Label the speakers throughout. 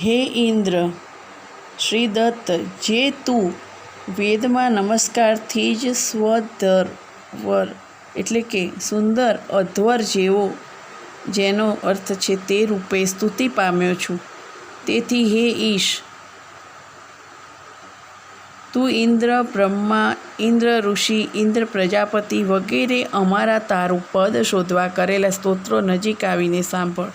Speaker 1: હે ઇન્દ્ર, શ્રી દત્ત, જે તું વેદમાં નમસ્કારથી જ સ્વધ્વર એટલે કે સુંદર અધ્વર જેવો, જેનો અર્થ છે તે રૂપે સ્તુતિ પામ્યો છું. તેથી હે ઈશ, તું ઇન્દ્ર બ્રહ્મા, ઇન્દ્ર ઋષિ, ઇન્દ્ર પ્રજાપતિ વગેરે અમારા તારું પદ શોધવા કરેલા સ્તોત્રો નજીક આવીને સાંભળ.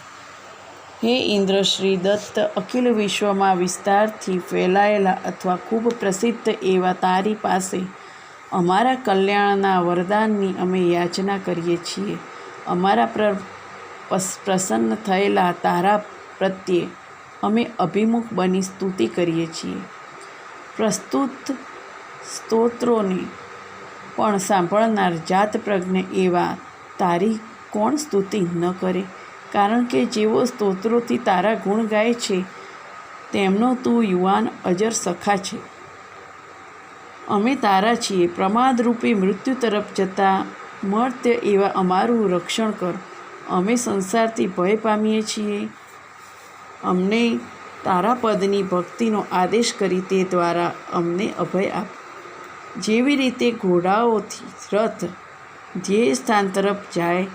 Speaker 1: હે ઇન્દ્રશ્રી દત્ત, અખિલ વિશ્વમાં વિસ્તારથી ફેલાયેલા અથવા ખૂબ પ્રસિદ્ધ એવા તારી પાસે અમારા કલ્યાણના વરદાનની અમે યાચના કરીએ છીએ. અમારા પ્ર પ્રસન્ન થયેલા તારા પ્રત્યે અમે અભિમુખ બની સ્તુતિ કરીએ છીએ. પ્રસ્તુત સ્તોત્રોને પણ સાંભળનાર જાત પ્રજ્ઞ એવા તારી કોણ સ્તુતિ ન કરે? કારણ કે જેઓ સ્તોત્રોથી તારા ગુણ ગાય છે, તેમનો તું યુવાન, અજર સખા છે. અમે તારા છીએ. પ્રમાદરૂપી મૃત્યુ તરફ જતા મર્ત્ય એવા અમારું રક્ષણ કર. અમે સંસારથી ભય પામીએ છીએ. અમને તારા પદની ભક્તિનો આદેશ કરી તે દ્વારા અમને અભય આપ. જેવી રીતે ઘોડાઓથી રથ ધ્યેય સ્થાન તરફ જાય,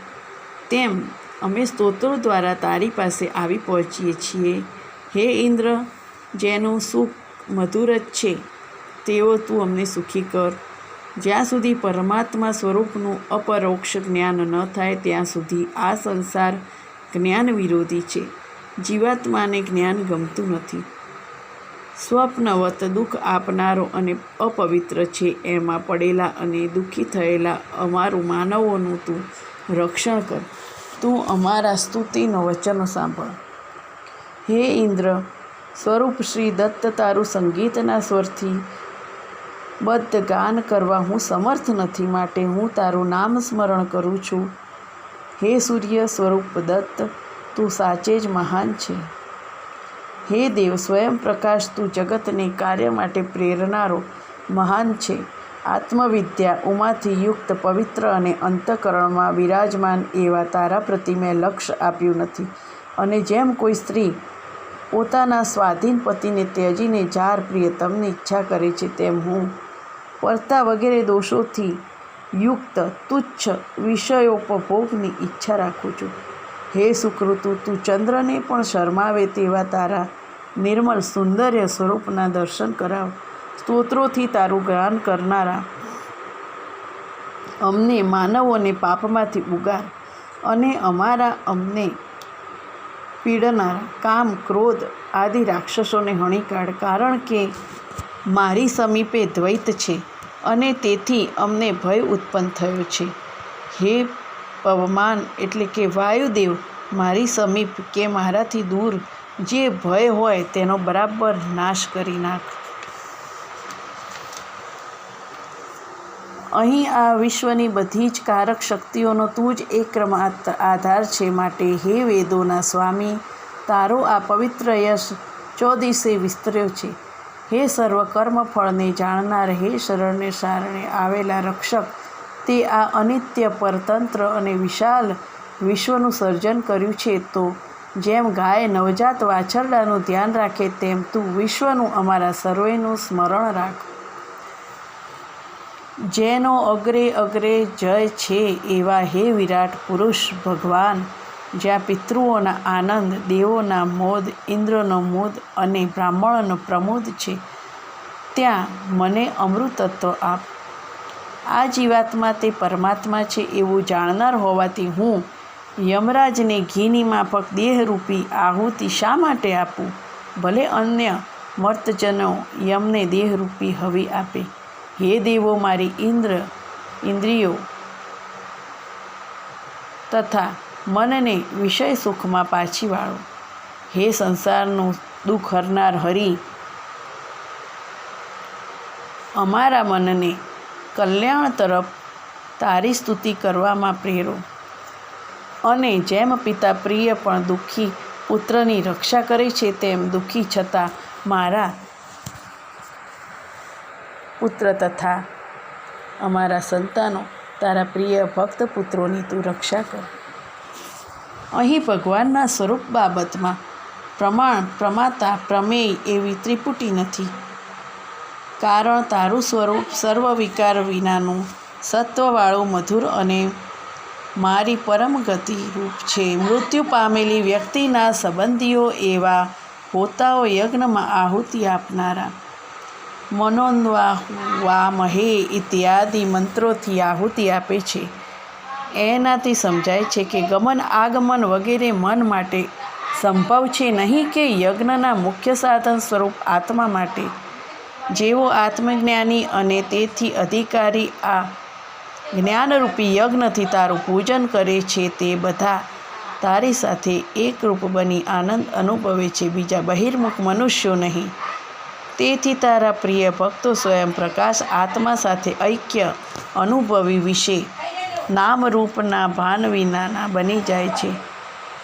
Speaker 1: તેમ અમે સ્તોત્રો દ્વારા તારી પાસે આવી પહોંચીએ છીએ. હે ઇન્દ્ર, જેનું સુખ મધુર જ છે, તેઓ તું અમને સુખી કર. જ્યાં સુધી પરમાત્મા સ્વરૂપનું અપરોક્ષ જ્ઞાન ન થાય, ત્યાં સુધી આ સંસાર જ્ઞાન વિરોધી છે. જીવાત્માને જ્ઞાન ગમતું નથી. સ્વપ્નવત દુઃખ આપનારો અને અપવિત્ર છે. એમાં પડેલા અને દુઃખી થયેલા અમારું માનવોનું તું રક્ષણ કર. તું અમારા સ્તુતિનો વચનો સાંભળ. હે ઇન્દ્ર, સ્વરૂપ શ્રી દત્ત તારું સંગીતના સ્વરથી બદ્ધ ગાન કરવા હું સમર્થ નથી માટે હું તારું નામ સ્મરણ કરું છું. હે સૂર્ય સ્વરૂપ દત્ત, તું સાચે જ મહાન છે. હે દેવ, સ્વયં પ્રકાશ, તું જગતને કાર્ય માટે પ્રેરનારો મહાન છે. આત્મવિદ્યા ઉમાથી યુક્ત પવિત્ર અને અંતઃકરણમાં વિરાજમાન એવા તારા પ્રતિ મેં લક્ષ્ય આપ્યું નથી. અને જેમ કોઈ સ્ત્રી પોતાના સ્વાધીન પતિને ત્યજીને જાર પ્રિયતમની ઈચ્છા કરે છે, તેમ હું પડતા વગેરે દોષોથી યુક્ત તુચ્છ વિષયોપભોગની ઈચ્છા રાખું છું. હે સુકૃતુ, તું ચંદ્રને પણ શરમાવે તેવા તારા નિર્મલ સુંદર્ય સ્વરૂપના દર્શન કરાવ. સ્તોત્રોથી તારું ગાન કરનારા. અમને માનવોને પાપમાંથી ઉગાર અને અમારા અમને પીડનારા, કામ, ક્રોધ આદિ રાક્ષસોને હણી કાઢ કારણ કે મારી સમીપે દ્વૈત છે અને તેથી અમને ભય ઉત્પન્ન થયો છે. હે પવમાન, એટલે કે વાયુદેવ, મારી સમીપ કે મારાથી દૂર, જે ભય હોય તેનો બરાબર નાશ કરી નાખ. અહીં આ વિશ્વની બધી જ કારક શક્તિઓનો તું જ એકમાત્ર આધાર છે માટે હે વેદોના સ્વામી, તારો આ પવિત્ર યશ ચોદિશે વિસ્તર્યો છે. હે સર્વ કર્મ ફળને જાણનાર, હે શરણને શારણે આવેલા રક્ષક, તે આ અનિત્ય પરતંત્ર અને વિશાલ વિશ્વનું સર્જન કર્યું છે. તો જેમ ગાય નવજાત વાછરડાનું ધ્યાન રાખે, તેમ તું વિશ્વનું અમારા સર્વેનું સ્મરણ રાખ. જેનો અગ્રે અગ્રે જય છે એવા હે વિરાટ પુરુષ ભગવાન, જ્યાં પિતૃઓના આનંદ, દેવોના મોદ, ઇન્દ્રનો મોદ અને બ્રાહ્મણોનો પ્રમોદ છે, ત્યાં મને અમૃતત્વ આપ. આ જીવાત્મા તે પરમાત્મા છે એવું જાણનાર હોવાથી હું યમરાજને ઘીની માફક દેહરૂપી આહુતિ શા માટે આપું? ભલે અન્ય મર્તજનો યમને દેહરૂપી હવી આપે. હે દેવો મારી ઇન્દ્ર, ઇન્દ્રિયો તથા મનને વિષય સુખમાં પાછી વાળો. હે સંસારનું દુઃખ હરનાર હરી, અમારા મનને કલ્યાણ તરફ તારી સ્તુતિ કરવામાં પ્રેરો. અને જેમ પિતા પ્રિય પણ દુઃખી પુત્રની રક્ષા કરે છે, તેમ દુઃખી છતાં મારા પુત્ર તથા અમારા સંતાનો, તારા પ્રિય ભક્ત પુત્રોની તું રક્ષા કર. અહીં ભગવાનના સ્વરૂપ બાબતમાં પ્રમાણ, પ્રમાતા, પ્રમેય એવી ત્રિપુટી નથી. કારણ તારું સ્વરૂપ સર્વ વિકાર વિનાનું સત્વવાળું મધુર અને મારી પરમ ગતિ રૂપ છે. મૃત્યુ પામેલી વ્યક્તિના સંબંધીઓ એવા હોતાઓ યજ્ઞમાં આહુતિ આપનારા મનોન્વામહે ઇત્યાદિ મંત્રોથી આહુતિ આપે છે. એનાથી સમજાય છે કે ગમન આગમન વગેરે મન માટે સંભવ છે નહીં કે યજ્ઞના મુખ્ય સાધન સ્વરૂપ આત્મા માટે. જેવો આત્મજ્ઞાની અને તેથી અધિકારી આ જ્ઞાનરૂપી યજ્ઞથી તારું પૂજન કરે છે તે બધા તારી સાથે એકરૂપ બની આનંદ અનુભવે છે. બીજા બહિર્મુખ મનુષ્યો નહીં. તેથી તારા પ્રિય ભક્તો સ્વયં પ્રકાશ આત્મા સાથે ઐક્ય અનુભવી વિશે નામરૂપના ભાન વિનાના બની જાય છે.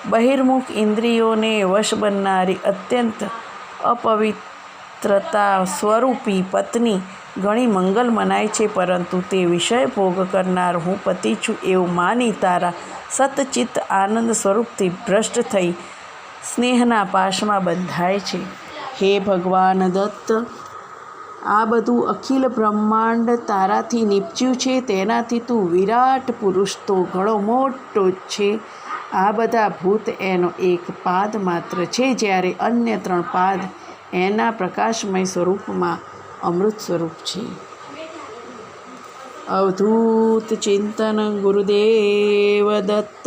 Speaker 1: બહિર્મુખ ઇન્દ્રિયોને વશ બનનારી અત્યંત અપવિત્રતા સ્વરૂપી પત્ની ઘણી મંગલ મનાય છે, પરંતુ તે વિષય ભોગ કરનાર હું પતિ છું એવું માની તારા સતચિત્ત આનંદ સ્વરૂપથી ભ્રષ્ટ થઈ સ્નેહના પાશમાં બંધાય છે. હે ભગવાન દત્ત, આ બધું અખિલ બ્રહ્માંડ તારાથી નીપજ્યું છે, તેનાથી તું વિરાટ પુરુષ તો ઘણો મોટો જ છે. આ બધા ભૂત એનો એક પાદ માત્ર છે, જ્યારે અન્ય ત્રણ પાદ એના પ્રકાશમય સ્વરૂપમાં અમૃત સ્વરૂપ છે. અવધૂત ચિંતન ગુરુદેવ દત્ત.